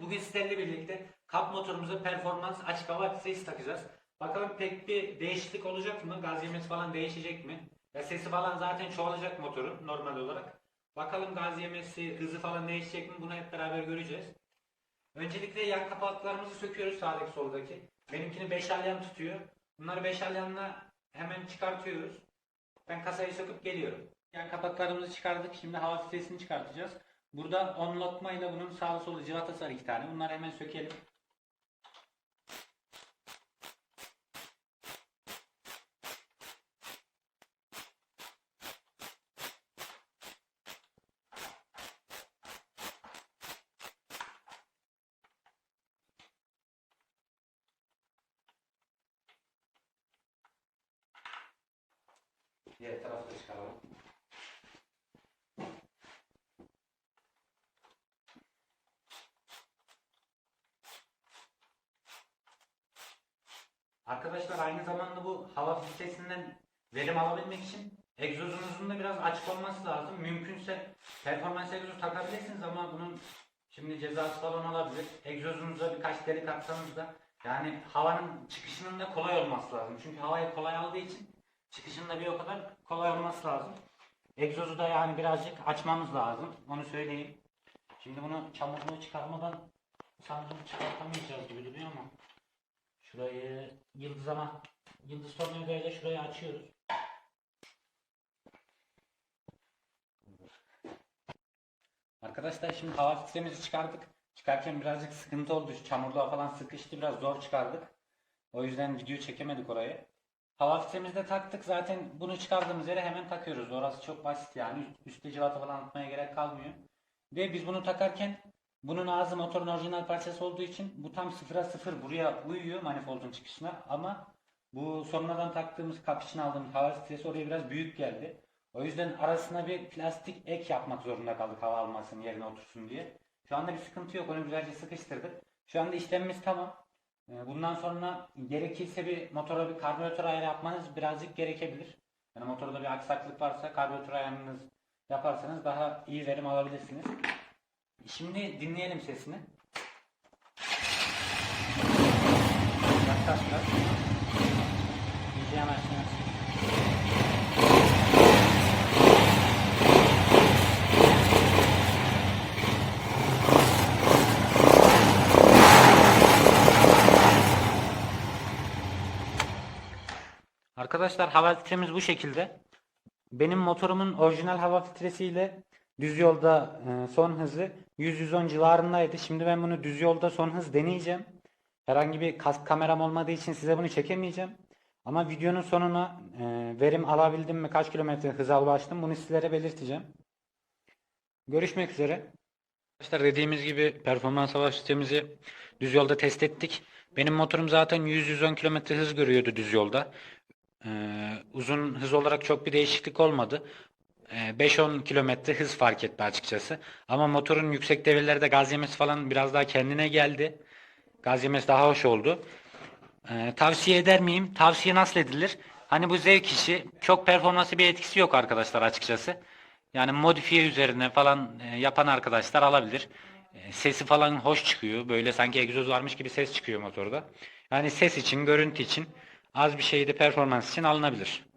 Bugün sizlerle birlikte kap motorumuza performans açık hava sesi takacağız. Bakalım pek bir değişiklik olacak mı? Gaz yemesi falan değişecek mi? Ya sesi falan zaten çoğalacak motorun normal olarak. Bakalım gaz yemesi, hızı falan değişecek mi? Bunu hep beraber göreceğiz. Öncelikle yan kapaklarımızı söküyoruz sağdaki soldaki. Benimkini 5 alyan tutuyor. Bunları 5 alyanla hemen çıkartıyoruz. Ben kasayı söküp geliyorum. Yan kapaklarımızı çıkardık. Şimdi hava filtresini çıkartacağız. Burada on lokmayla bunun sağ solu civatası var iki tane. Bunları hemen sökelim. Diğer tarafı da çıkaralım. Arkadaşlar aynı zamanda bu hava filtresinden verim alabilmek için egzozunuzun da biraz açık olması lazım. Mümkünse performans egzozu takabilirsiniz ama bunun şimdi cezası falan olabilir. Egzozunuza birkaç delik atsanız da yani havanın çıkışının da kolay olması lazım. Çünkü havayı kolay aldığı için çıkışının da bir o kadar kolay olması lazım. Egzozu da yani birazcık açmamız lazım. Onu söyleyeyim. Şimdi bunu çamurluğu çıkarmadan sanırım çıkartamayacağız gibi duruyor ama Şurayı yıldız ama yıldız tornavidayla şurayı açıyoruz. Arkadaşlar şimdi hava filtremizi çıkardık. Çıkarken birazcık sıkıntı oldu. Şu çamurluğa falan sıkıştı. Biraz zor çıkardık. O yüzden video çekemedik orayı. Hava filtremizi de taktık. Zaten bunu çıkardığımız yere hemen takıyoruz. Orası çok basit yani. Üst, üstte civata falan atmaya gerek kalmıyor. Ve biz bunu takarken bunun ağzı motorun orijinal parçası olduğu için bu tam sıfıra sıfır buraya uyuyor manifoldun çıkışına ama bu sonradan taktığımız kap için aldığımız hava filtresi oraya biraz büyük geldi. O yüzden arasına bir plastik ek yapmak zorunda kaldık hava almasın yerine otursun diye. Şu anda bir sıkıntı yok. Onu güzelce sıkıştırdık. Şu anda işlemimiz tamam. Ee, Bundan sonra gerekirse bir motora bir karbüratör ayarı yapmanız birazcık gerekebilir. Yani motorda bir aksaklık varsa karbüratör ayarınız yaparsanız daha iyi verim alabilirsiniz. Şimdi dinleyelim sesini. Yaklaş biraz. İyice. Arkadaşlar hava filtremiz bu şekilde. Benim motorumun orijinal hava filtresiyle düz yolda e, son hızı 100-110 civarındaydı. Şimdi ben bunu düz yolda son hız deneyeceğim. Herhangi bir kask kameram olmadığı için size bunu çekemeyeceğim. Ama videonun sonuna e, verim alabildim mi, kaç kilometre hıza ulaştım bunu sizlere belirteceğim. Görüşmek üzere. Arkadaşlar dediğimiz gibi performans hava sistemimizi düz yolda test ettik. Benim motorum zaten 100-110 km hız görüyordu düz yolda. Ee, uzun hız olarak çok bir değişiklik olmadı. Ee, 5-10 kilometre hız fark etti açıkçası. Ama motorun yüksek devirlerde gaz yemesi falan biraz daha kendine geldi. Gaz yemesi daha hoş oldu. Ee, tavsiye eder miyim? Tavsiye nasıl edilir? Hani bu zevk işi çok performansı bir etkisi yok arkadaşlar açıkçası. Yani modifiye üzerine falan e, yapan arkadaşlar alabilir. E, Sesi falan hoş çıkıyor. Böyle sanki egzoz varmış gibi ses çıkıyor motorda. Yani ses için, görüntü için az bir şeyde performans için alınabilir.